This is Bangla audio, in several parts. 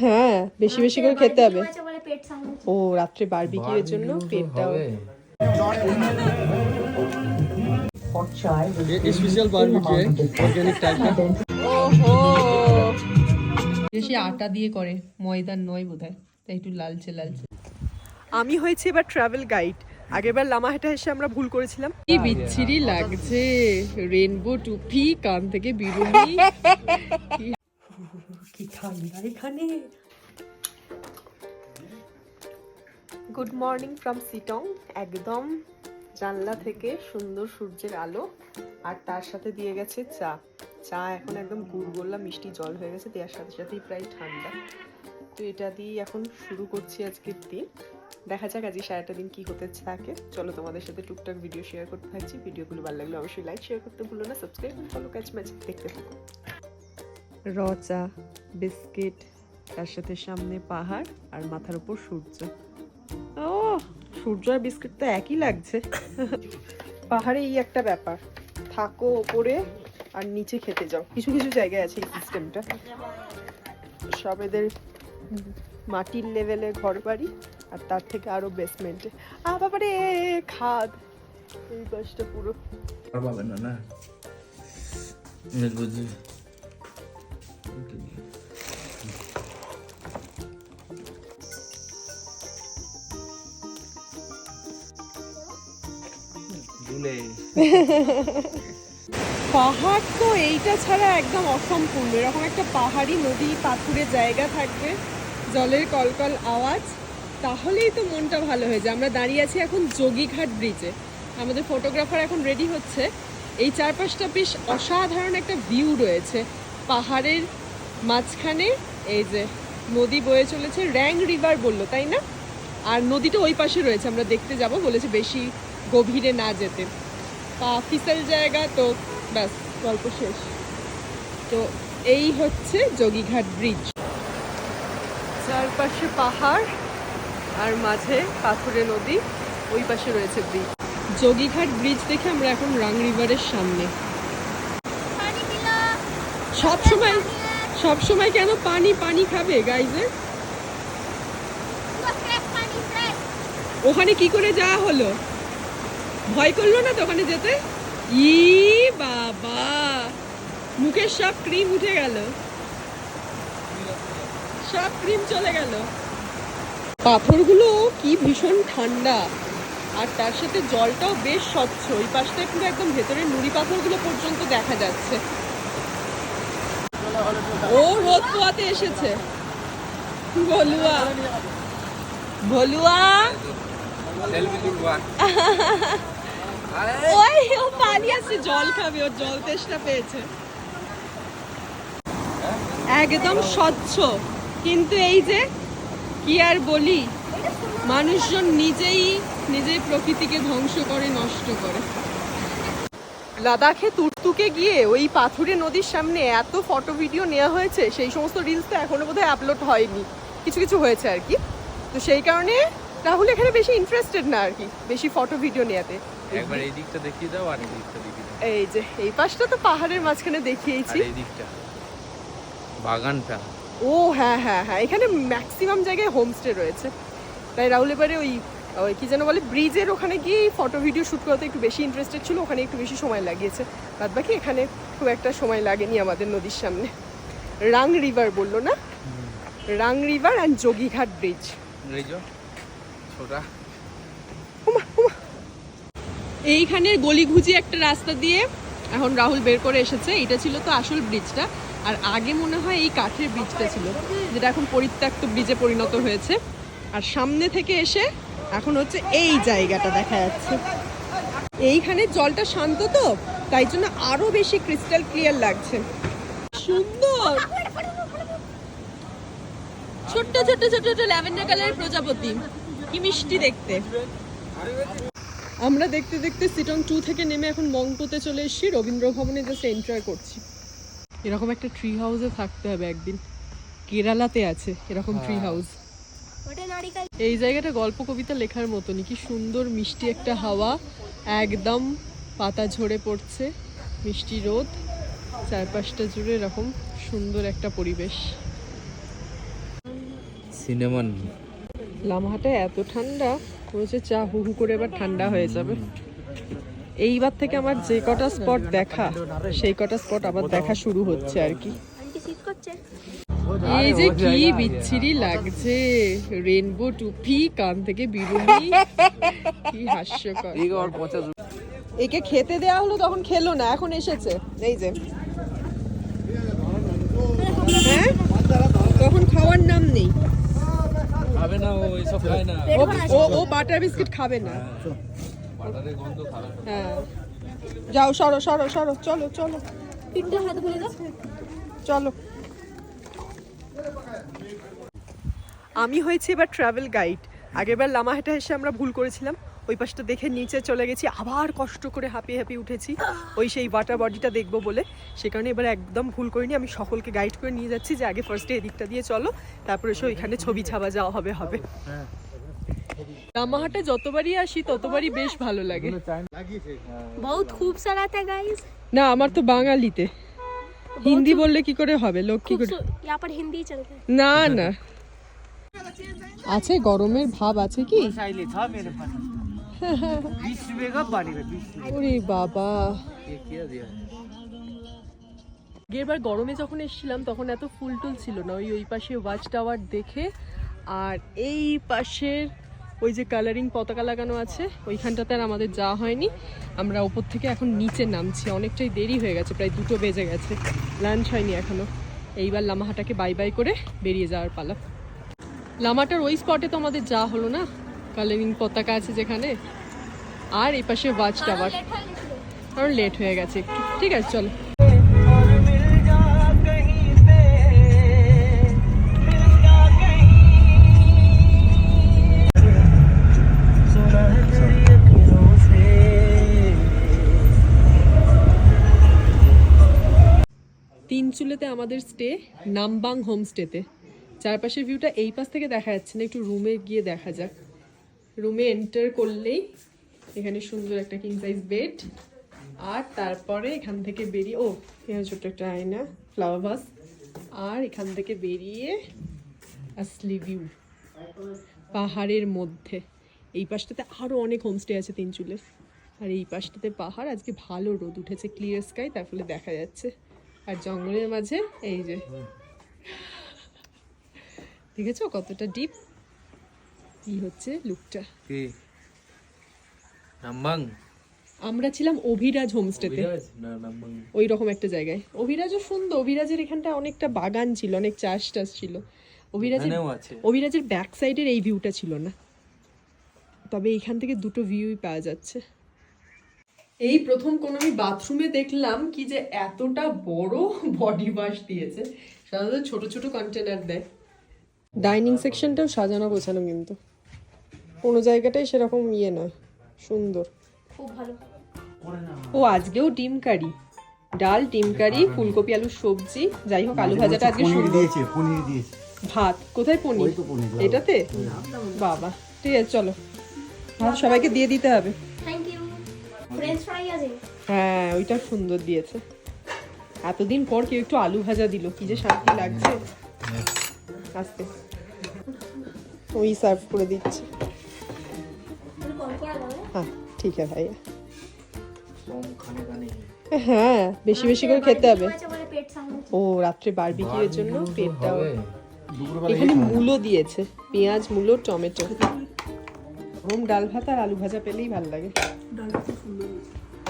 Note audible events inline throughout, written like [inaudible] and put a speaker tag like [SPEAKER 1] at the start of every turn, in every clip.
[SPEAKER 1] হ্যাঁ বেশি বেশি করে খেতে হবে। ও রাত্রে বারবিকিউ এর জন্য পেটটাও
[SPEAKER 2] স্পেশাল বারবিকিউ অর্গানিক টাইপের
[SPEAKER 1] ওহো। বেশি আটা দিয়ে করে ময়দার নয় বোধহয় তাই একটু লালচে লালচে। আমি হয়েছি এবার ট্রাভেল গাইড আগেরবার লামাহাটা এসে আমরা ভুল করেছিলাম। কি বিচ্ছিরি লাগছে। রেনবো টুপি কান থেকে বিরুলি [laughs] ঠান্ডা এখানে। গুড মর্নিং ফ্রম সিটং একদম জানলা থেকে সুন্দর সূর্যের আলো, আর তার সাথে দিয়ে গেছে চা। চা এখন একদম গুড়গোল্লা মিষ্টি জল হয়ে গেছে, দেওয়ার সাথে সাথেই প্রায় ঠান্ডা। তো এটা দিয়ে এখন শুরু করছি আজকের দিন। দেখা যাক আজকে সারাটা দিন কি হতে থাকে। চলো তোমাদের সাথে টুকটাক ভিডিও শেয়ার করতে থাকছি। ভিডিওগুলো ভালো লাগলে অবশ্যই লাইক শেয়ার করতে ভুলো না সাবস্ক্রাইব ফলো কাজ ম্যাচ দেখতে থাকো। র চা বিস্কিট, তার সাথে সামনে পাহাড় আর মাথার উপর সূর্য। ও সূর্য আর বিস্কিট তো একই লাগছে। পাহাড়ে এই একটা ব্যাপার। থাকো ওপরে আর নিচে খেতে যাও। কিছু কিছু জায়গায় আছে এই সিস্টেমটা সব এদের মাটির লেভেলে ঘর বাড়ি আর তার থেকে আরও বেসমেন্টে আ বাবারে, খাদ। এই বাসটা পুরো।
[SPEAKER 2] না না?
[SPEAKER 1] পাহাড় তো এইটা ছাড়া একদম অসম্পূর্ণ। এরকম একটা পাহাড়ি নদী, পাথুরে জায়গা থাকবে, জলের কলকল আওয়াজ, তাহলেই তো মনটা ভালো হয়ে যায়। আমরা দাঁড়িয়ে আছি এখন যোগীঘাট ব্রিজে। আমাদের ফটোগ্রাফার এখন রেডি হচ্ছে। এই চারপাশটা বেশ অসাধারণ একটা ভিউ রয়েছে। পাহাড়ের মাঝখানে এই যে নদী বয়ে চলেছে র্যাং রিভার বলল তাই না? আর নদীটা ওই পাশে রয়েছে আমরা দেখতে যাব বলেছে বেশি গভীরে না যেতে। পা ফিসেল জায়গা তো ব্যাস গল্প শেষ। তো এই হচ্ছে যোগীঘাট ব্রিজ। চারপাশে পাহাড় আর মাঝে পাথুরে নদী ওই পাশে রয়েছে ব্রিজ। যোগীঘাট ব্রিজ দেখে আমরা এখন রাং রিভারের সামনে। সব সময় সব সময় কেন পানি পানি খাবে গাইজে ওখানে কি করে যাওয়া হলো? ভয় করল না তো ওখানে যেতে? ই বাবা! মুখের সব ক্রিম উঠে গেল। সব ক্রিম চলে গেল। পাথরগুলো কি ভীষণ ঠান্ডা। আর তার সাথে জলটাও বেশ স্বচ্ছ। ওই পাশটায় পুরো একদম ভেতরের নুড়ি পাথরগুলো পর্যন্ত দেখা যাচ্ছে। ও রোদ পোয়াতে এসেছে। ভলুয়া। ভলুয়া? ওই ও পানি আসছে জল খাবে ওর জল তেষ্টা পেয়েছে। একদম স্বচ্ছ। কিন্তু এই যে কি আর বলি? মানুষজন নিজেই নিজেই প্রকৃতিকে ধ্বংস করে নষ্ট করে। লাদাখে তুর্তুকে গিয়ে ওই পাথুরে নদীর সামনে এত ফটো ভিডিও নেওয়া হয়েছে সেই সমস্ত রিলস তো এখনও বোধহয় আপলোড হয়নি। কিছু কিছু হয়েছে আর কি। তো সেই কারণে রাহুল এখানে বেশি ইন্টারেস্টেড না আর কি বেশি ফটো ভিডিও নেওয়াতে
[SPEAKER 2] একবার এই দিকটা দেখিয়ে দাও আর এই দিকটা দেখিয়ে দাও।
[SPEAKER 1] এই যে এই পাশটা তো পাহাড়ের মাঝখানে দেখিয়েছি।
[SPEAKER 2] এই দিকটা। বাগানটা।
[SPEAKER 1] ও হ্যাঁ হ্যাঁ হ্যাঁ এখানে ম্যাক্সিমাম জায়গায় হোমস্টে রয়েছে। তাই রাহুল এবারে ওই ওই কি যেন বলে ব্রিজের ওখানে গিয়ে ফটো ভিডিও শ্যুট করতে একটু বেশি ইন্টারেস্টেড ছিল ওখানে একটু বেশি সময় লাগিয়েছে। বাদ বাকি এখানে খুব একটা সময় লাগেনি আমাদের নদীর সামনে। রাং রিভার বলল না? Rang river and Jogighat bridge
[SPEAKER 2] এই যে ছোটা
[SPEAKER 1] এইখানে গলিঘুজি একটা রাস্তা দিয়ে এখন রাহুল বের করে এসেছে। এটা ছিল তো আসল ব্রিজটা আর আগে মনে হয় এই কাঠের ব্রিজটা ছিল। যেটা এখন পরিত্যক্ত ব্রিজে পরিণত হয়েছে। আর সামনে থেকে এসে এখন হচ্ছে এই জায়গাটা দেখা যাচ্ছে। এইখানে জলটা শান্ত তো তাই জন্য আরও বেশি ক্রিস্টাল ক্লিয়ার লাগছে। সুন্দর! ছোট্ট ছোট্ট ছোট্ট ছোট্ট ল্যাভেন্ডার কালারের প্রজাপতি। কি মিষ্টি দেখতে। আমরা দেখতে দেখতে সিটং টু থেকে নেমে এখন মংপোতে চলে এসেছি। রবীন্দ্র ভবনে জাস্ট এন্টার করছি। এরকম একটা ট্রি হাউসে থাকতে হবে একদিন। কেরালাতে আছে এরকম ট্রি হাউস
[SPEAKER 3] ওটা নারিকেল
[SPEAKER 1] এই জায়গাটা গল্প কবিতা লেখার মতনই। কি সুন্দর মিষ্টি একটা হাওয়া। একদম পাতা ঝরে পড়ছে। মিষ্টি রোদ। চারপাশটা জুড়ে এরকম সুন্দর একটা পরিবেশ।
[SPEAKER 2] সিনেমান
[SPEAKER 1] লামহাটে এত ঠান্ডা হয়েছে চা হু হু করে এবার ঠান্ডা হয়ে যাবে। এইবার থেকে আমার যে কটা স্পট দেখা সেই কটা স্পট আবার দেখা শুরু হচ্ছে আর কি।
[SPEAKER 3] শীত করছে।
[SPEAKER 1] এই যে কি বিচ্ছিরি লাগছে। রেনবো টুপি কান থেকে বিরুনি। [laughs] কি হাস্যকর।
[SPEAKER 2] এই আর পচা
[SPEAKER 1] একে খেতে দেওয়া হলো তখন খেলো না এখন এসেছে। এই যে। হ্যাঁ? তখন খাওয়ার নাম নেই।
[SPEAKER 2] খাবে না ও এসব খায় না।
[SPEAKER 1] ও ও ও বাটার বিস্কিট খাবে না।
[SPEAKER 2] বাটারের গন্ধ খাবে
[SPEAKER 1] হ্যাঁ। যাও সরো সরো সরো চলো চলো।
[SPEAKER 3] তিনটে হাত খুলে দাও।
[SPEAKER 1] চলো। আমি হয়েছি এবার ট্রাভেল গাইড আগেরবার লামাহাটা এসে আমরা ভুল করেছিলাম। ওই পাশটা দেখে নিচে চলে গেছি। আবার কষ্ট করে হাঁপিয়ে হাঁপিয়ে উঠেছি। ওই সেই ওয়াটার বডিটা দেখব বলে। সে কারণে এবার একদম ভুল করিনি। আমি সকলকে গাইড করে নিয়ে যাচ্ছি যে আগে ফার্স্টে এদিকটা দিয়ে চলো তারপরে এসে ওইখানে ছবি ছাপা যাওয়া হবে হবে। লামাহাটে যতবারই আসি ততবারই বেশ ভালো লাগে।
[SPEAKER 3] খুব
[SPEAKER 1] না আমার তো বাঙালিতে। হিন্দি বললে কি করে হবে? লোক কি করে না না। আছে গরমের ভাব আছে কি? ওরে বাবা। এবার গরমে যখন এসেছিলাম তখন এত ফুল টুল ছিল না। ওই ওই পাশে ওয়াচ টাওয়ার দেখে আর এই পাশের ওই যে কালারিং পতাকা লাগানো আছে, ওইখানটাতে আর আমাদের যাওয়া হয়নি। আমরা ওপর থেকে এখন নিচে নামছি, অনেকটাই দেরি হয়ে গেছে, প্রায় দুটো বেজে গেছে। লাঞ্চ হয়নি এখনও। এইবার লামাহাটাকে বাই বাই করে বেরিয়ে যাওয়ার পালা। লামাটার ওই স্পটে তো আমাদের যাওয়া হলো না? কালারিং পতাকা আছে যেখানে। আর এই পাশে ওয়াচ টাওয়ার কারণ লেট হয়ে গেছে একটু। ঠিক আছে, চলো। তিন চুলেতে আমাদের স্টে নামবাং হোমস্টেতে চারপাশের ভিউটা এই পাশ থেকে দেখা যাচ্ছে না, একটু রুমে গিয়ে দেখা যাক। রুমে এন্টার করলেই এখানে সুন্দর একটা কিং সাইজ বেড আর তারপরে এখান থেকে বেরিয়ে, ও, এখানে ছোট্ট একটা আয়না ফ্লাওয়ার ভাস আর এখান থেকে বেরিয়ে আসলি ভিউ পাহাড়ের মধ্যে। এই পাশটাতে আরও অনেক হোমস্টে আছে তিন চুলের। আর এই পাশটাতে পাহাড়, আজকে ভালো রোদ উঠেছে ক্লিয়ার স্কাই তার ফলে দেখা যাচ্ছে। আর জঙ্গলের মাঝে এই যে। দেখেছ কতটা ডিপ কি হচ্ছে লুকটা
[SPEAKER 2] কি? নাম্বাং?
[SPEAKER 1] আমরা ছিলাম অভিরাজ হোমস্টেতে ওই রকম একটা জায়গায়। অভিরাজও সুন্দর অভিরাজের এখানটা অনেকটা বাগান ছিল অনেক চাষ টাস ছিল। অভিরাজের অভিরাজের ব্যাক সাইডের এই ভিউটা ছিল না। তবে এইখান থেকে দুটো ভিউই পাওয়া যাচ্ছে। এই প্রথম কোন আমি বাথরুমে দেখলাম কি যে এতটা বড় বডি ওয়াশ দিয়েছে। সাধারণত ছোট ছোট কন্টেনার দেয়। ডাইনিং সেকশনটাও সাজানো গোছানো কিন্তু। কোনো জায়গাটাই সেরকম ইয়ে নয় সুন্দর।
[SPEAKER 3] খুব ভালো।
[SPEAKER 1] ও আজকেও ডিম কারি। ডাল ডিম কারি ফুলকপি আলুর সবজি। যাই হোক আলু ভাজাটা আজকে
[SPEAKER 4] পনির
[SPEAKER 1] সুন্দর।
[SPEAKER 4] দিয়েছে পনির দিয়েছে।
[SPEAKER 1] ভাত। কোথায় পনির?
[SPEAKER 4] ওই তো পনির, বাবা।
[SPEAKER 1] এটাতে? বাবা ঠিক আছে চলো। ভাত সবাইকে দিয়ে দিতে হবে।
[SPEAKER 3] ফ্রেঞ্চ ফ্রাই আছে?
[SPEAKER 1] হ্যাঁ ওইটা সুন্দর দিয়েছে। এতদিন পর কেউ একটু আলু ভাজা দিল। কি যে শান্তি লাগছে। আস্তে। ওই সার্ভ করে দিচ্ছে।
[SPEAKER 3] যাবে
[SPEAKER 1] হ্যাঁ? ঠিক আছে ভাইয়া। হ্যাঁ বেশি বেশি করে খেতে হবে। ও রাত্রে বারবিকিউ এর জন্য পেটটাও এখানে মূলো দিয়েছে। পেঁয়াজ মূলো টমেটো। গরম ডাল ভাত আর আলু ভাজা পেলেই ভালো লাগে।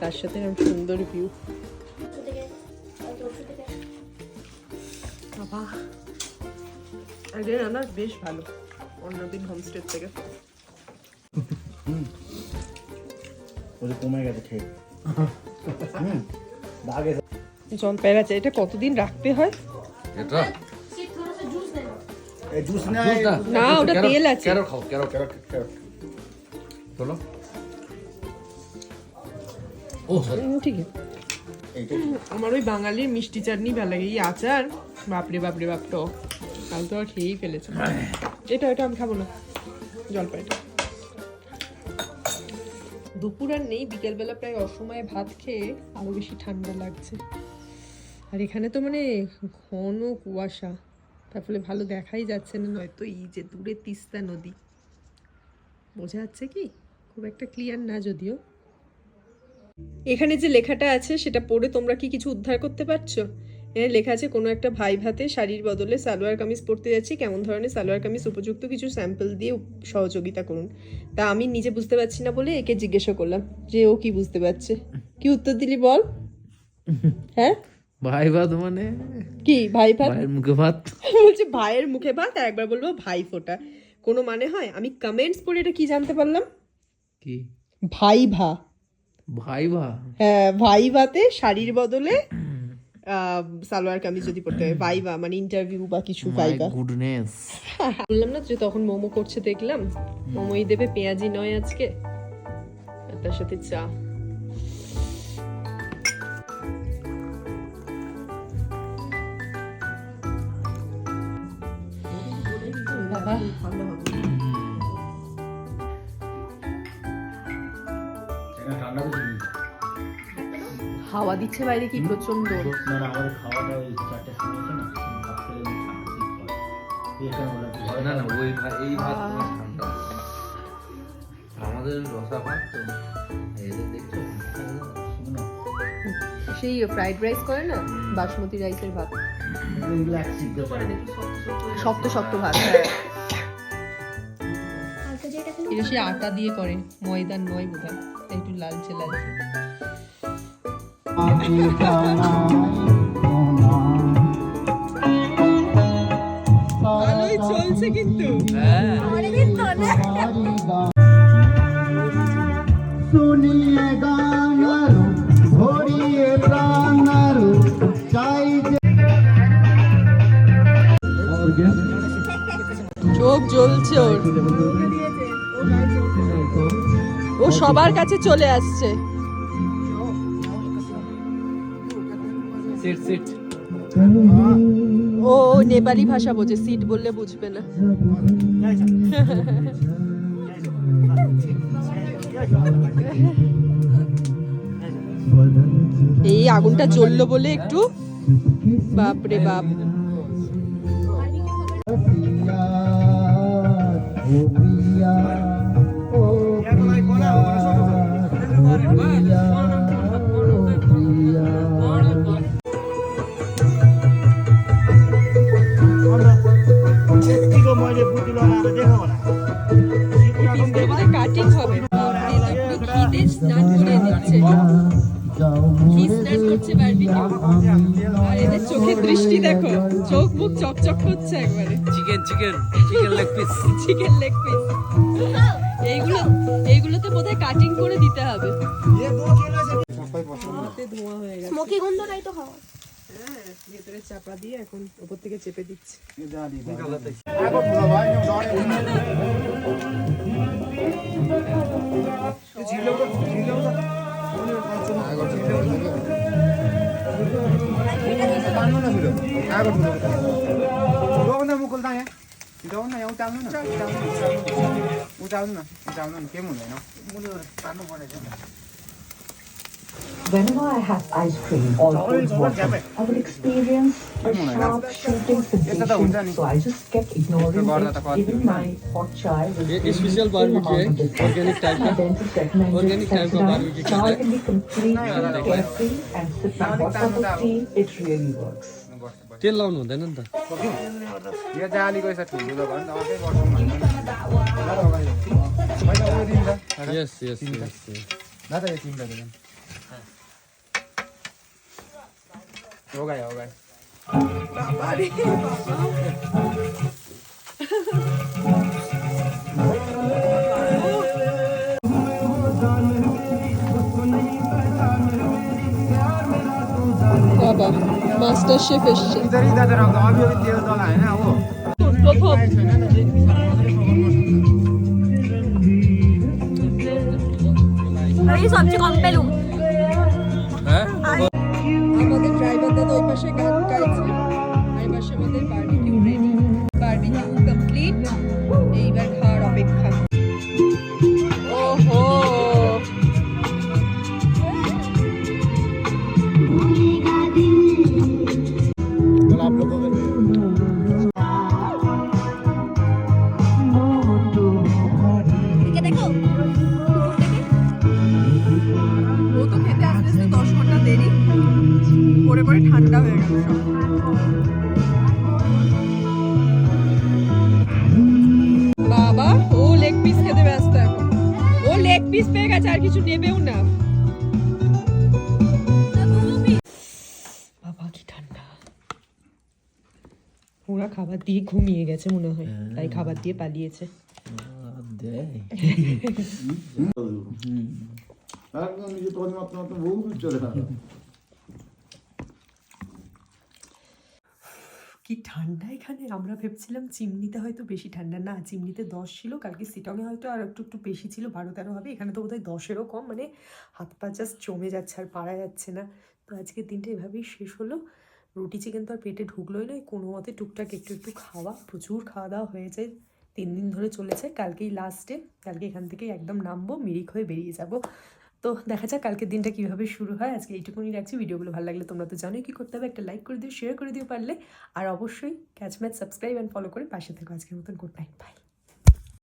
[SPEAKER 1] তার সাথে সুন্দর ভিউ বাবা আগে রান্না বেশ ভালো অন্যদিন হোমস্টে থেকে।
[SPEAKER 4] ওটা কমে গেছে খেয়ে। দাগে
[SPEAKER 1] জন পেরাচে এটা কতদিন রাখতে হয়?
[SPEAKER 2] এটা?
[SPEAKER 4] না
[SPEAKER 1] ওটা তেল আছে।
[SPEAKER 2] চলো ও সরি
[SPEAKER 1] ঠিক আছে আমার ওই বাঙালির মিষ্টি চাটনি ভালো লাগে এই আচার। বাপরে বাপরে বাপ টক। কাল তো আর খেয়েই ফেলেছে। এটা এটা আমি খাব না। জলপাইটা। দুপুর আর নেই বিকেলবেলা প্রায় অসময়ে ভাত খেয়ে আরও বেশি ঠান্ডা লাগছে। আর এখানে তো মানে ঘন কুয়াশা। তার ফলে ভালো দেখাই যাচ্ছে না নয়তো এই যে দূরে তিস্তা নদী। বোঝা যাচ্ছে কি? খুব একটা ক্লিয়ার না যদিও। এখানে যে লেখাটা আছে সেটা পড়ে তোমরা কি কিছু উদ্ধার করতে পারছ? এখানে লেখা আছে কোনো একটা ভাই ভাতে শাড়ির বদলে সালোয়ার কামিজ পরতে যাচ্ছি কেমন ধরনের সালোয়ার কামিজ উপযুক্ত কিছু স্যাম্পল দিয়ে সহযোগিতা করুন। তা আমি নিজে বুঝতে পারছি না বলে একে জিজ্ঞাসা করলাম যে ও কি বুঝতে পারছে? কি উত্তর দিলি বল? হ্যাঁ?
[SPEAKER 2] ভাই ভাত মানে?
[SPEAKER 1] কি ভাই ভাত?
[SPEAKER 2] ভাইয়ের মুখে ভাত। [laughs]
[SPEAKER 1] বলছে ভাইয়ের মুখে ভাত আর একবার বলব ভাই ফোটা। কোনো মানে হয়? আমি কমেন্টস পড়ে এটা কি জানতে পারলাম?
[SPEAKER 2] কি? ভাইভা। ভাইভা?
[SPEAKER 1] হ্যাঁ ভাইভাতে শাড়ির বদলে সালোয়ার কামিজ যদি পড়তে হয়। ভাইভা মানে ইন্টারভিউ বা কিছু ভাইভা।
[SPEAKER 2] গুডনেস [laughs]
[SPEAKER 1] বললাম না যে তখন মোমো করছে দেখলাম। মোমোই দেবে পেঁয়াজি নয় আজকে। তার সাথে চা। হাওয়া দিচ্ছে বাইরে কি প্রচণ্ড
[SPEAKER 4] না না ওই চারটের সময় হচ্ছে না ভাত খেলে এমনি ঠান্ডা শীত করে এখানে ওরা কি?
[SPEAKER 2] না না ওই ভাত এই ভাত ঠান্ডা। আমাদের রসা ভাত তো এদের দেখছ?
[SPEAKER 1] সেই ফ্রাইড রাইস করে না? বাসমতি রাইসের ভাত। শক্ত শক্ত ভাত হ্যাঁ। এটা সে আটা দিয়ে করে ময়দার নয় বোধ হয় একটু লালচে লালচে। ভালোই চলছে কিন্তু।
[SPEAKER 2] হ্যাঁ
[SPEAKER 5] শুনিয়ে গান ভরিয়ে প্রাণ চাই
[SPEAKER 1] চোখ জ্বলছে ওর। ও সবার কাছে চলে আসছে।
[SPEAKER 2] সিট সিট
[SPEAKER 1] ও নেপালি ভাষা বোঝে সিট বললে বুঝবে না। এই আগুনটা জ্বললো বলে একটু। বাপরে বাপ।
[SPEAKER 5] ও পিয়া ও পিয়া ও পিয়া
[SPEAKER 1] চকচক হচ্ছে একবারে।
[SPEAKER 2] Chicken chicken chicken leg piece
[SPEAKER 1] chicken leg piece এইগুলো এইগুলোতে বোধহয় কাটিং করে দিতে হবে। হয়ে
[SPEAKER 3] স্মোকি গন্ধটাই তো খাওয়া
[SPEAKER 1] হ্যাঁ ভেতরে চাপা দিয়ে এখন উপর থেকে চেপে দিচ্ছে।
[SPEAKER 6] तान्नु न न मुकुल त यहाँ न यहाँ उचाल्नु न उचाल्नु न उचाल्नु न उचाल्नु न केही हुँदैन
[SPEAKER 7] Whenever I have ice cream or cold water, I would experience a sharp shooting sensation. So I just kept ignoring it. Even my hot chai was special barbecue organic type My dentist recommended organic type of barbecue. Now I can be completely carefree and sip my hot cup of tea. It really works.
[SPEAKER 8] तेल लाउनु हुँदैन नि त
[SPEAKER 6] यो जालीको यसो ठुलो भयो नि त अर्कै दिन्छ
[SPEAKER 8] यस यस यस
[SPEAKER 6] ल त यो तिनवटा Vou
[SPEAKER 1] ganhar,
[SPEAKER 3] vou ganhar. Master Chief
[SPEAKER 8] is
[SPEAKER 1] chief. Driver দাদা ওই পাশে গান গাইছে এই পিস পেয়ে গেছে আর কিছু নেবেও না। বাবা কি ঠান্ডা। ওরা খাবার দিয়ে ঘুমিয়ে গেছে মনে হয় তাই খাবার দিয়ে পালিয়েছে।
[SPEAKER 5] একদম নিজে তোমাদের মাত্র মাত্র বহু দূর চলে গেল
[SPEAKER 1] কি ঠান্ডা এখানে? আমরা ভেবেছিলাম চিমনিতে হয়তো বেশি ঠান্ডা। না, চিমনিতে দশ ছিল। কালকে সিটংয়ে হয়তো আর একটু একটু বেশি ছিল। বারো তেরো হবে। এখানে তো বোধহয় দশেরও কম। মানে হাত পা জাস্ট জমে যাচ্ছে আর পারা যাচ্ছে না। তো আজকের দিনটা এভাবেই শেষ হলো। রুটি চিকেন তো আর পেটে ঢুকলোই নয়। কোনো মতে টুকটাক একটু একটু খাওয়া। প্রচুর খাওয়া দাওয়া হয়ে যায় তিন দিন ধরে চলেছে। কালকেই লাস্টে কালকে এখান থেকেই একদম নামবো, মিরিক হয়ে বেরিয়ে যাব। তো দেখা যাক কালকের দিনটা কীভাবে শুরু হয়। আজকে এইটুকুনি রাখছি। ভিডিওগুলো ভালো লাগলে তোমরা তো জানোই কী করতে হবে। একটা লাইক করে দিও শেয়ার করে দিও পারলে। আর অবশ্যই catch match subscribe and follow করে পাশে থাকো। আজকের মতন গুড নাইট বাই